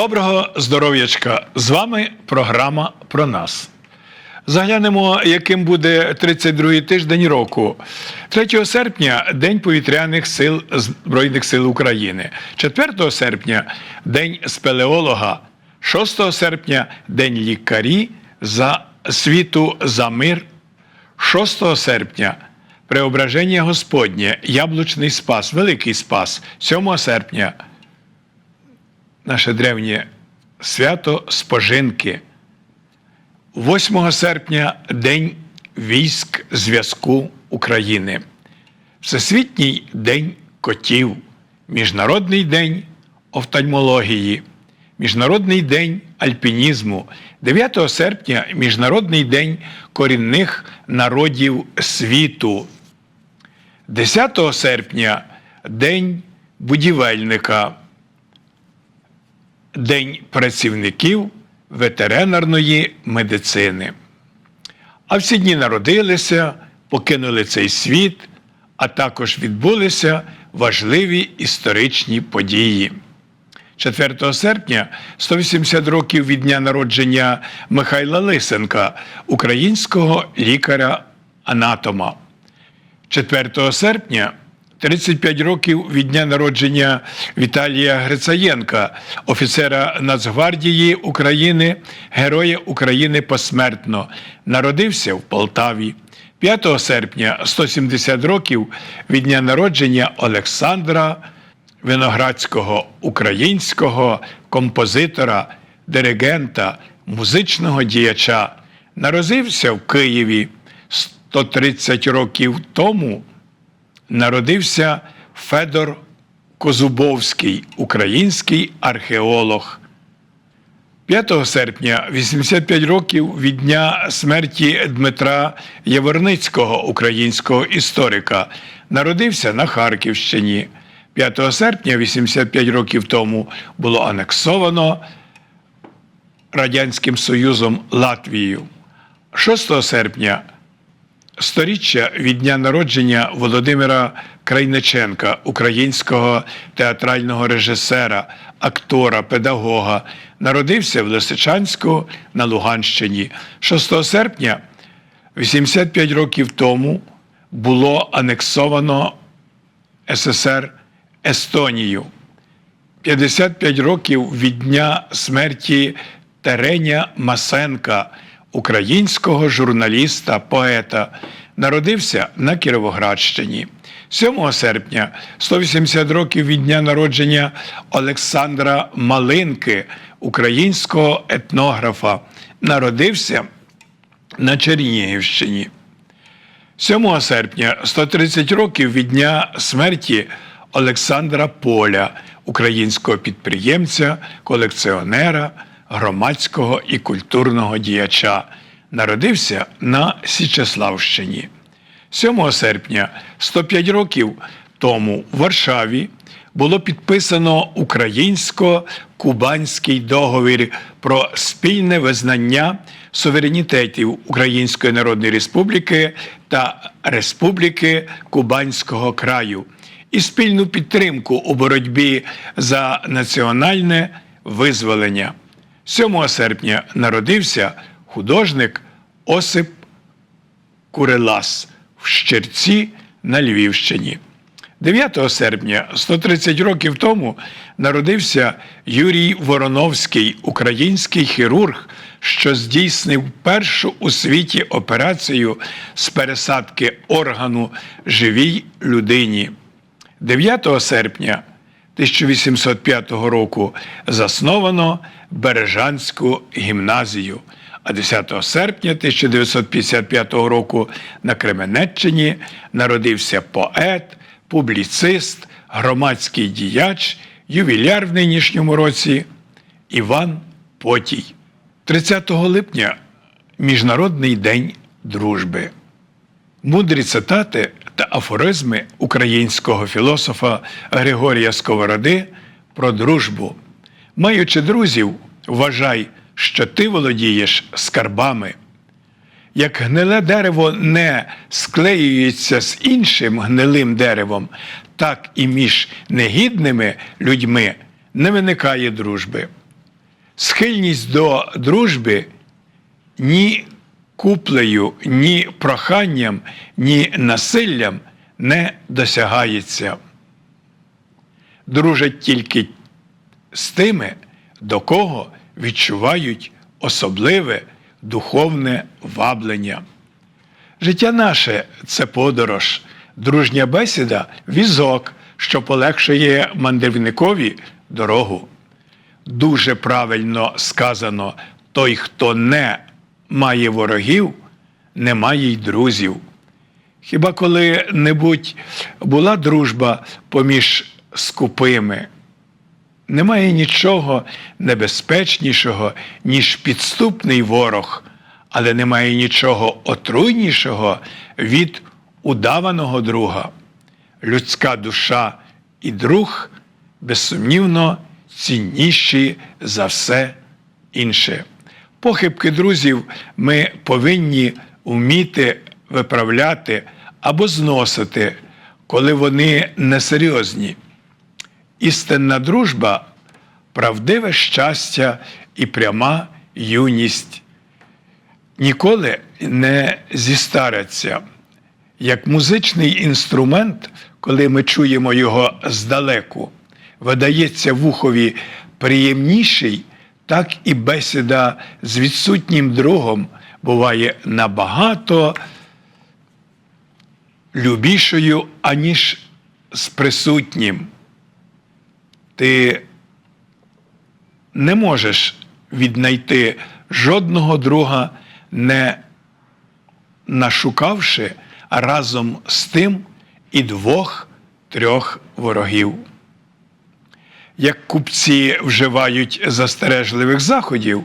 Доброго здоров'ячка! З вами програма про нас. Заглянемо, яким буде 32-й тиждень року. 3 серпня День повітряних сил Збройних сил України. 4 серпня День спелеолога. 6 серпня День лікарі за світу за мир. 6 серпня Преображення Господнє, Яблучний Спас, Великий Спас. 7 серпня наше древнє свято Спожинки. 8 серпня День військ зв'язку України, Всесвітній день котів, Міжнародний день офтальмології, Міжнародний день альпінізму, 9 серпня Міжнародний день корінних народів світу, 10 серпня День будівельника. День працівників ветеринарної медицини. А всі дні народилися, покинули цей світ, а також відбулися важливі історичні події. 4 серпня 180 років від дня народження Михайла Лисенка, українського лікаря-анатома. 4 серпня 35 років від дня народження Віталія Грицаєнка, офіцера Нацгвардії України, Героя України посмертно. Народився в Полтаві. 5 серпня 170 років від дня народження Олександра Виноградського, українського композитора, диригента, музичного діяча. Народився в Києві 130 років тому народився Федор Козубовський, український археолог. 5 серпня 85 років від дня смерті Дмитра Яворницького, українського історика, народився на Харківщині. 5 серпня 85 років тому було анексовано Радянським Союзом Латвію. 6 серпня Сторіччя від дня народження Володимира Крайниченка, українського театрального режисера, актора, педагога, народився в Лисичанську на Луганщині. 6 серпня, 85 років тому, було анексовано СССР Естонію. 55 років від дня смерті Тереня Масенка, українського журналіста, поета, народився на Кіровоградщині. 7 серпня 180 років від дня народження Олександра Малинки, українського етнографа, народився на Чернігівщині. 7 серпня 130 років від дня смерті Олександра Поля, українського підприємця, колекціонера, громадського і культурного діяча. Народився на Січеславщині. 7 серпня 105 років тому в Варшаві було підписано українсько-кубанський договір про спільне визнання суверенітетів Української Народної Республіки та Республіки Кубанського краю і спільну підтримку у боротьбі за національне визволення. 7 серпня народився художник Осип Курелас в Щерці на Львівщині. 9 серпня, 130 років тому, народився Юрій Вороновський, український хірург, що здійснив першу у світі операцію з пересадки органу живій людині. 9 серпня 1805 року засновано Бережанську гімназію, а 10 серпня 1955 року на Кременеччині народився поет, публіцист, громадський діяч, ювіляр в нинішньому році Іван Потій. 30 липня Міжнародний день дружби. Мудрі цитати та афоризми українського філософа Григорія Сковороди про дружбу. Маючи друзів, вважай, що ти володієш скарбами. Як гниле дерево не склеюється з іншим гнилим деревом, так і між негідними людьми не виникає дружби. Схильність до дружби ні куплею, ні проханням, ні насиллям не досягається. Дружать тільки з тими, до кого відчувають особливе духовне ваблення. Життя наше це подорож, дружня бесіда візок, що полегшує мандрівникові дорогу. Дуже правильно сказано: той, хто не має ворогів, не має й друзів. Хіба коли-небудь була дружба поміж скупими? Немає нічого небезпечнішого, ніж підступний ворог, але немає нічого отруйнішого від удаваного друга. Людська душа і друг, безсумнівно, цінніші за все інше. Похибки друзів ми повинні вміти виправляти або зносити, коли вони несерйозні. Істинна дружба, правдиве щастя і пряма юність ніколи не зістаряться. Як музичний інструмент, коли ми чуємо його здалеку, видається вухові приємніший, так і бесіда з відсутнім другом буває набагато любішою, аніж з присутнім. Ти не можеш віднайти жодного друга, не нашукавши разом з тим і двох-трьох ворогів. Як купці вживають застережливих заходів,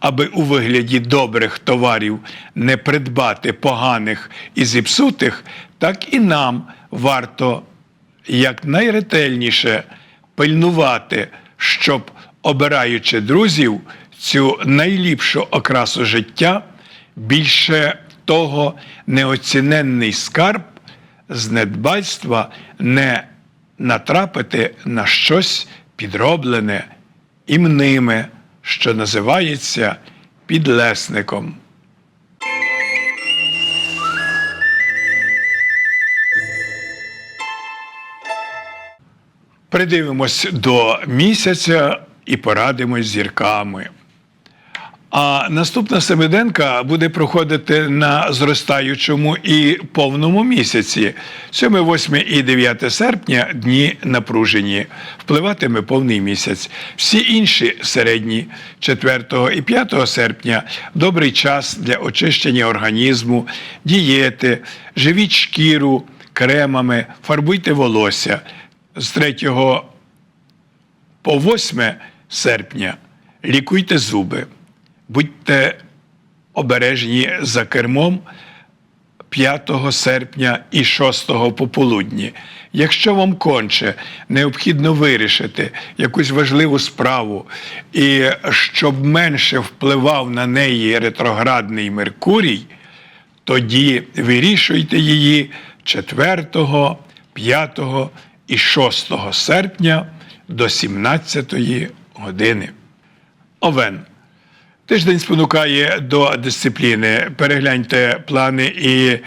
аби у вигляді добрих товарів не придбати поганих і зіпсутих, так і нам варто якнайретельніше пильнувати, щоб, обираючи друзів, цю найліпшу окрасу життя, більше того неоціненний скарб з недбальства не натрапити на щось підроблене ім ними, що називається підлесником. Придивимось до місяця і порадимось зірками. А наступна семиденка буде проходити на зростаючому і повному місяці. 7, 8 і 9 серпня дні напружені. Впливатиме повний місяць. Всі інші середні 4 і 5 серпня добрий час для очищення організму, дієти, живіть шкіру кремами, фарбуйте волосся. З 3 по 8 серпня лікуйте зуби будьте обережні за кермом 5 серпня і 6 пополудні. Якщо вам конче необхідно вирішити якусь важливу справу, і щоб менше впливав на неї ретроградний Меркурій, тоді вирішуйте її 4, 5 і 6 серпня до 17 години. Овен. Тиждень спонукає до дисципліни. Перегляньте плани і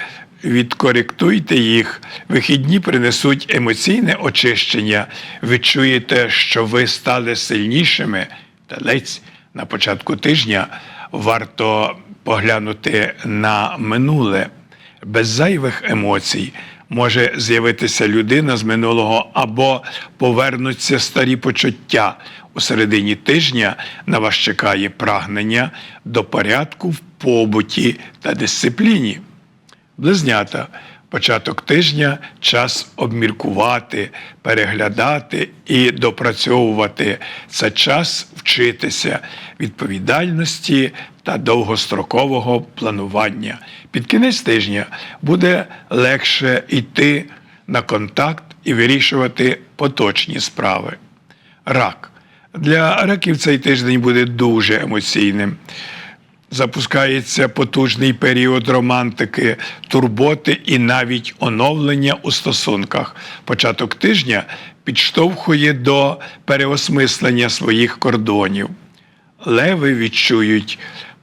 відкоректуйте їх. Вихідні принесуть емоційне очищення. Відчуєте, що ви стали сильнішими. Талець на початку тижня варто поглянути на минуле без зайвих емоцій. Може з'явитися людина з минулого або повернуться старі почуття. У середині тижня на вас чекає прагнення до порядку в побуті та дисципліні. Близнята. Початок тижня час обміркувати, переглядати і допрацьовувати. Це час вчитися відповідальності та довгострокового планування. Під кінець тижня буде легше йти на контакт і вирішувати поточні справи. Рак. Для раків цей тиждень буде дуже емоційним запускається потужний період романтики, турботи і навіть оновлення у стосунках. Початок тижня підштовхує до переосмислення своїх кордонів. леви відчують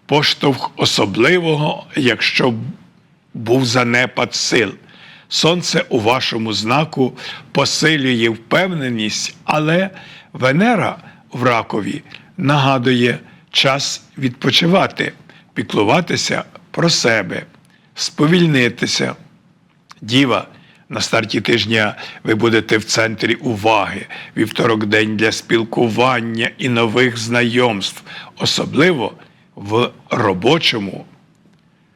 поштовх особливого, якщо був занепад сил. Сонце у вашому знаку посилює впевненість, але Венера в ракові нагадує час відпочивати, піклуватися про себе, сповільнитися. Діва, на старті тижня ви будете в центрі уваги, вівторок день для спілкування і нових знайомств, особливо в робочому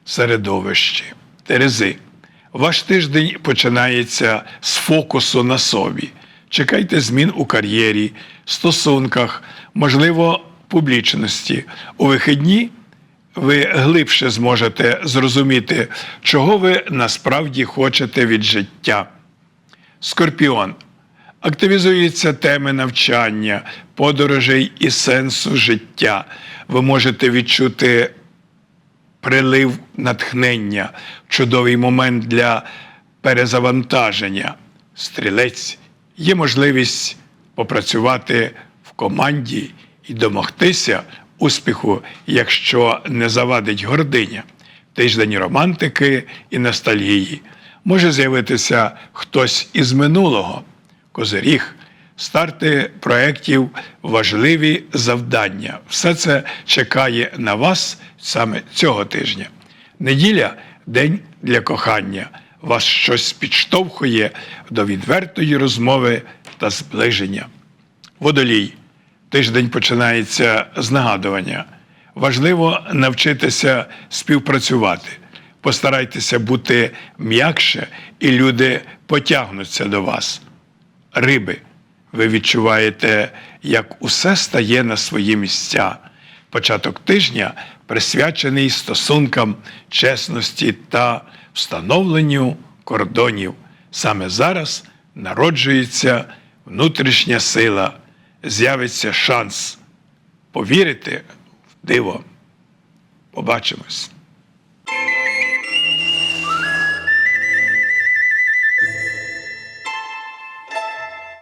середовищі. Терези. Ваш тиждень починається з фокусу на собі. Чекайте змін у кар'єрі, стосунках, можливо, публічності. У вихідні ви глибше зможете зрозуміти, чого ви насправді хочете від життя. Скорпіон. Активізуються теми навчання, подорожей і сенсу життя. Ви можете відчути прилив натхнення, чудовий момент для перезавантаження. Стрілець є можливість попрацювати в команді і домогтися успіху, якщо не завадить гординя. Тиждень романтики і ностальгії. Може з'явитися хтось із минулого. Козиріг, старти проєктів, важливі завдання. Все це чекає на вас саме цього тижня. Неділя день для кохання. Вас щось підштовхує до відвертої розмови та зближення. Водолій. Тиждень починається з нагадування. Важливо навчитися співпрацювати. Постарайтеся бути м'якше, і люди потягнуться до вас. Риби, ви відчуваєте, як усе стає на свої місця. Початок тижня присвячений стосункам чесності та встановленню кордонів. Саме зараз народжується внутрішня сила, з'явиться шанс повірити в диво. Побачимось.